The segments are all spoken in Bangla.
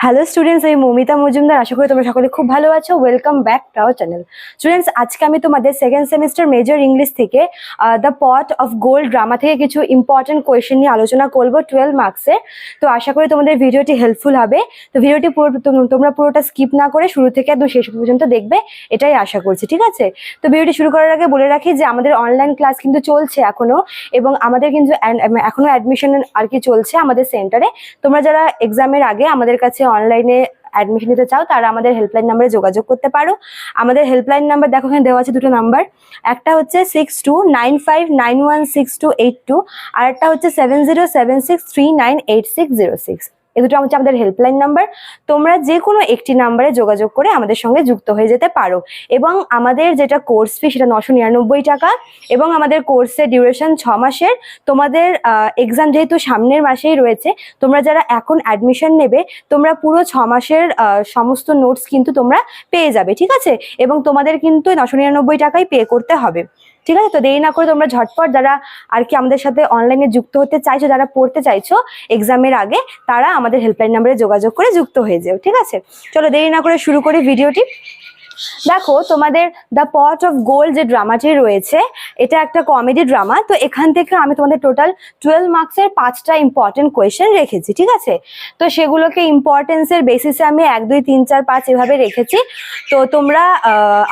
হ্যালো স্টুডেন্টস আমি মমিতা মজুমদার। আশা করি তোমরা সকলে খুব ভালো আছো। Welcome back to our channel students আজকে আমি তোমাদের সেকেন্ড সেমিস্টার মেজর ইংলিশ থেকে the pot of gold drama থেকে কিছু ইম্পর্টেন্ট কোয়েশ্চেন নিয়ে আলোচনা করব টুয়েলভ মার্কসের তো আশা করি তোমাদের ভিডিওটি হেল্পফুল হবে। তো ভিডিওটি পুরো তোমরা পুরোটা স্কিপ না করে শুরু থেকে একদম শেষ পর্যন্ত দেখবে। এটাই আশা করছি, ঠিক আছে? তো ভিডিওটি শুরু করার আগে বলে রাখি যে, আমাদের অনলাইন ক্লাস কিন্তু চলছে এখনও এবং আমাদের কিন্তু অ্যান- এখনও অ্যাডমিশন আর কি চলছে আমাদের সেন্টারে তোমরা যারা এক্সামের আগে আমাদের কাছে অনলাইনে অ্যাডমিশন নিতে চাও, তারা আমাদের হেল্পলাইন নাম্বারে যোগাযোগ করতে পারো। আমাদের হেল্পলাইন নাম্বার দেখো এখানে দেওয়া আছে দুটো নাম্বার একটা হচ্ছে six two nine five nine one six two eight two আর একটা হচ্ছে seven zero seven six three nine eight six zero six এ দুটো হচ্ছে আমাদের হেল্পলাইন নাম্বার তোমরা যে কোনো একটি নাম্বারে যোগাযোগ করে আমাদের সঙ্গে যুক্ত হয়ে যেতে পারো। এবং আমাদের যেটা কোর্স ফি সেটা নশো নিরানব্বই টাকা। এবং আমাদের কোর্সের ডিউরেশন ছ মাসের। তোমাদের এক্সাম যেহেতু সামনের মাসেই রয়েছে, তোমরা যারা এখন অ্যাডমিশন নেবে, তোমরা পুরো ছ মাসের সমস্ত নোটস কিন্তু তোমরা পেয়ে যাবে, ঠিক আছে? এবং তোমাদের কিন্তু নশো নিরানব্বই টাকাই পে করতে হবে। ঠিক আছে? তো দেরি না করে তোমরা ঝটপট যারা আর কি আমাদের সাথে অনলাইনে যুক্ত হতে চাইছো, যারা পড়তে চাইছো এক্সামের আগে, তারা আমাদের হেল্পলাইন নাম্বারে যোগাযোগ করে যুক্ত হয়ে যাও, ঠিক আছে? চলো দেরি না করে শুরু করি ভিডিওটি দেখো, তোমাদের দ্য পট অফ গোল্ড যে ড্রামাটি রয়েছে, এটা একটা কমেডি ড্রামা তো এখান থেকে আমি তোমাদের টোটাল টুয়েলভ মার্কসের পাঁচটা ইম্পর্টেন্ট কোয়েশ্চেন রেখেছি, ঠিক আছে? তো সেগুলোকে ইম্পর্টেন্সের বেসিসে আমি এক, দুই, তিন, চার, পাঁচ এভাবে রেখেছি। তো তোমরা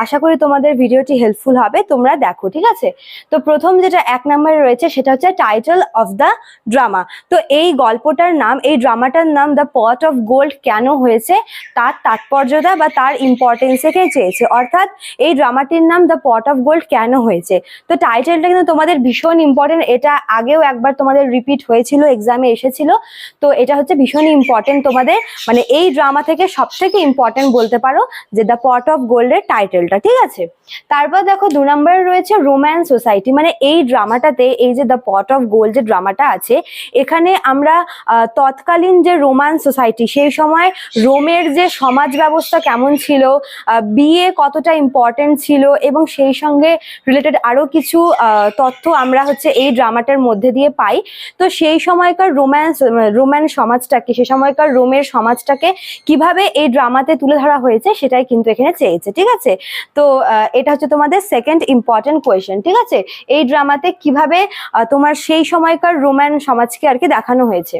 আশা করি তোমাদের ভিডিওটি হেল্পফুল হবে, তোমরা দেখো, ঠিক আছে? তো প্রথম যেটা এক নম্বরে রয়েছে, সেটা হচ্ছে টাইটেল অফ দ্য ড্রামা তো এই গল্পটার নাম, এই ড্রামাটার নাম দ্য পট অফ গোল্ড কেন হয়েছে? তার তাৎপর্যতা বা তার ইম্পর্টেন্সকে চেয়েছে। অর্থাৎ এই ড্রামাটির নাম দ্য পট অফ গোল্ড কেন হয়েছে? তো টাইটেলটা কিন্তু তোমাদের ভীষণ ইম্পর্টেন্ট এটা আগেও একবার তোমাদের রিপিট হয়েছিল এক্সামে এসেছিল। তো এটা হচ্ছে ভীষণ ইম্পর্টেন্ট তোমাদের। মানে এই ড্রামা থেকে সব থেকে ইম্পর্টেন্ট বলতে পারো যে দ্য পট অফ গোল্ডের টাইটেলটা ঠিক আছে? তারপর দেখো দু নম্বরে রয়েছে রোম্যান্স সোসাইটি মানে এই ড্রামাটাতে এই যে দ্য পট অফ গোল্ড যে ড্রামাটা আছে, এখানে আমরা তৎকালীন যে রোমান সোসাইটি সেই সময় রোমের যে সমাজ ব্যবস্থা কেমন ছিল বিয়ে কতটা ইম্পর্টেন্ট ছিল এবং সেই সঙ্গে রিলেটেড আরও কিছু তথ্য আমরা হচ্ছে এই ড্রামাটার মধ্যে দিয়ে পাই। তো সেই সময়কার রোম্যান্স রোম্যান সমাজটাকে সে সময়কার রোমের সমাজটাকে কীভাবে এই ড্রামাতে তুলে ধরা হয়েছে সেটাই কিন্তু এখানে চেয়েছে, ঠিক আছে? তো এটা হচ্ছে তোমাদের সেকেন্ড ইম্পর্টেন্ট কোয়েশ্চেন ঠিক আছে? এই ড্রামাতে কীভাবে তোমার সেই সময়কার রোম্যান সমাজকে আর কি দেখানো হয়েছে?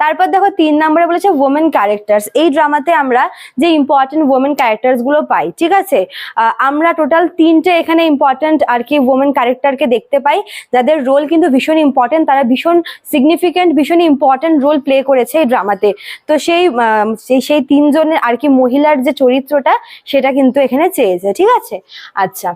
তারপর দেখো তিন নম্বরে বলেছে ওমেন ক্যারেক্টার্স এই ড্রামাতে আমরা যে ইম্পর্টেন্ট ওমেন ক্যারেক্টার্সগুলো পাই, ঠিক আছে? আমরা টোটাল তিনটে এখানে ইম্পর্টেন্ট আর কি ওমেন ক্যারেক্টারকে দেখতে পাই। যাদের রোল কিন্তু ভীষণ ইম্পর্টেন্ট তারা ভীষণ সিগনিফিকেন্ট ভীষণ ইম্পর্টেন্ট রোল প্লে করেছে এই ড্রামাতে তো সেই সেই তিনজনের আর কি মহিলার যে চরিত্রটা, সেটা কিন্তু এখানে চেয়েছে, ঠিক আছে? আচ্ছা।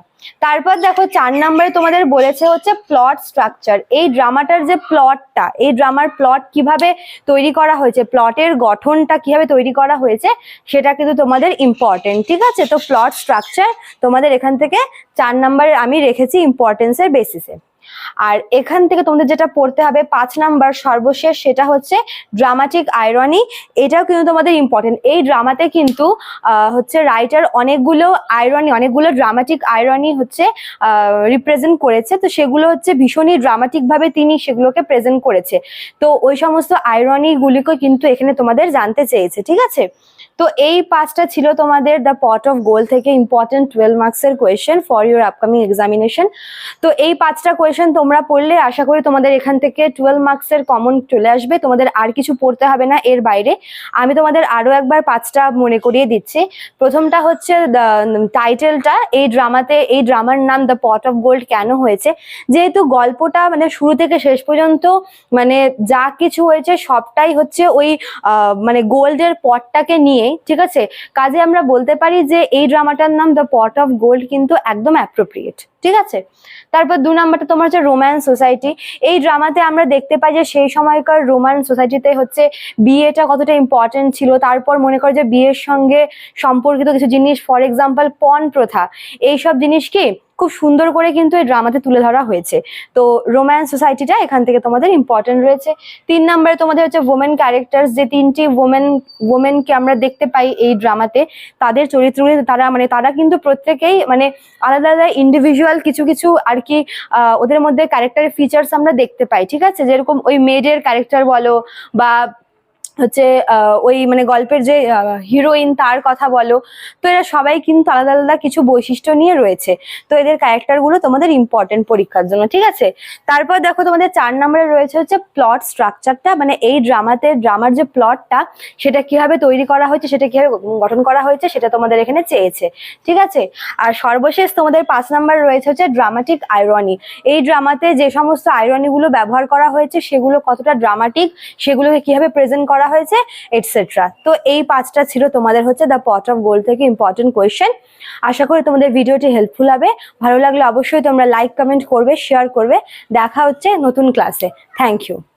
তারপর দেখো চার নম্বরে তোমাদের বলেছে হচ্ছে প্লট স্ট্রাকচার এই ড্রামাটার যে প্লটটা এই ড্রামার প্লট কীভাবে তৈরি করা হয়েছে প্লটের গঠনটা কীভাবে তৈরি করা হয়েছে, সেটা কিন্তু তোমাদের ইম্পর্টেন্ট ঠিক আছে? তো প্লট স্ট্রাকচার তোমাদের এখান থেকে চার নম্বরে আমি রেখেছি ইম্পর্টেন্সের বেসিসে আর এখান থেকে তোমাদের যেটা পড়তে হবে, পাঁচ নাম্বার সর্বশেষ, সেটা হচ্ছে ড্রামাটিক আয়রনি এটাও কিন্তু তোমাদের ইম্পর্টেন্ট এই ড্রামাতে কিন্তু হচ্ছে রাইটার অনেকগুলো আয়রনি অনেকগুলো ড্রামাটিক আয়রনি হচ্ছে রিপ্রেজেন্ট করেছে। তো সেগুলো হচ্ছে ভীষণই ড্রামাটিক ভাবে তিনি সেগুলোকে প্রেজেন্ট করেছে। তো ওই সমস্ত আয়রনি গুলিকে কিন্তু এখানে তোমাদের জানতে চেয়েছে, ঠিক আছে? তো এই পাঁচটা ছিল তোমাদের দ্য পট অফ গোল থেকে ইম্পর্টেন্ট টুয়েলভ মার্কসের question for your upcoming examination তো এই পাঁচটা কোয়েশ্চেন তোমরা পড়লে আশা করি তোমাদের এখান থেকে টুয়েলভ মার্কসের কমন চলে আসবে। তোমাদের আর কিছু পড়তে হবে না এর বাইরে। আমি তোমাদের আরও একবার পাঁচটা মনে করিয়ে দিচ্ছি। প্রথমটা হচ্ছে টাইটেলটা এই ড্রামাতে এই ড্রামার নাম দ্য পট অফ গোল্ড কেন হয়েছে? যেহেতু গল্পটা মানে শুরু থেকে শেষ পর্যন্ত মানে যা কিছু হয়েছে সবটাই হচ্ছে ওই মানে গোল্ডের পটটাকে নিয়েই ঠিক আছে? কাজে আমরা বলতে পারি যে এই ড্রামাটার নাম দ্য পট অফ গোল্ড কিন্তু একদম অ্যাপ্রোপ্রিয়েট ঠিক আছে? তারপর দু নম্বরটা তোমার হচ্ছে রোম্যান সোসাইটি এই ড্রামাতে আমরা দেখতে পাই যে সেই সময়কার রোমান সোসাইটিতে হচ্ছে বিয়েটা কতটা ইম্পর্টেন্ট ছিল। তারপর মনে করো যে বিয়ের সঙ্গে সম্পর্কিত কিছু জিনিস ফর এক্সাম্পল পণ প্রথা। এইসব জিনিস কি খুব সুন্দর করে কিন্তু এই ড্রামাতে তুলে ধরা হয়েছে। তো রোম্যান্স সোসাইটিটা এখান থেকে তোমাদের ইম্পর্টেন্ট রয়েছে। তিন নম্বরে তোমাদের হচ্ছে ওমেন ক্যারেক্টার্স যে তিনটি ওমেন ওমেনকে আমরা দেখতে পাই এই ড্রামাতে তাদের চরিত্রগুলি, তারা মানে তারা কিন্তু প্রত্যেকেই মানে আলাদা আলাদা ইন্ডিভিজুয়াল কিছু কিছু আর কি ওদের মধ্যে ক্যারেক্টারের ফিচার্স আমরা দেখতে পাই, ঠিক আছে? যেরকম ওই মেডের ক্যারেক্টার বলো বা হচ্ছে ওই মানে গল্পের যে হিরোইন তার কথা বলো, তো এরা সবাই কিন্তু আলাদা আলাদা কিছু বৈশিষ্ট্য নিয়ে রয়েছে। তো এদের ক্যারেক্টারগুলো তোমাদের ইম্পর্টেন্ট পরীক্ষার জন্য, ঠিক আছে? তারপর দেখো তোমাদের চার নম্বরে রয়েছে হচ্ছে প্লট স্ট্রাকচারটা মানে এই ড্রামাতে ড্রামার যে প্লটটা সেটা কীভাবে তৈরি করা হয়েছে, সেটা কীভাবে গঠন করা হয়েছে, সেটা তোমাদের এখানে চেয়েছে, ঠিক আছে? আর সর্বশেষ তোমাদের পাঁচ নাম্বার রয়েছে হচ্ছে ড্রামাটিক আইরনি এই ড্রামাতে যে সমস্ত আইরনিগুলো ব্যবহার করা হয়েছে, সেগুলো কতটা ড্রামাটিক সেগুলোকে কীভাবে প্রেজেন্ট করা হয়েছে এটসেট্রা তো এই পাঁচটা ছিল তোমাদের হচ্ছে দ্য পট অফ গোল্ড থেকে ইম্পর্টেন্ট কোয়েশ্চেন আশা করি তোমাদের ভিডিওটি হেল্পফুল হবে। ভালো লাগলে অবশ্যই তোমরা লাইক কমেন্ট করবে শেয়ার করবে। দেখা হচ্ছে নতুন ক্লাসে থ্যাংক ইউ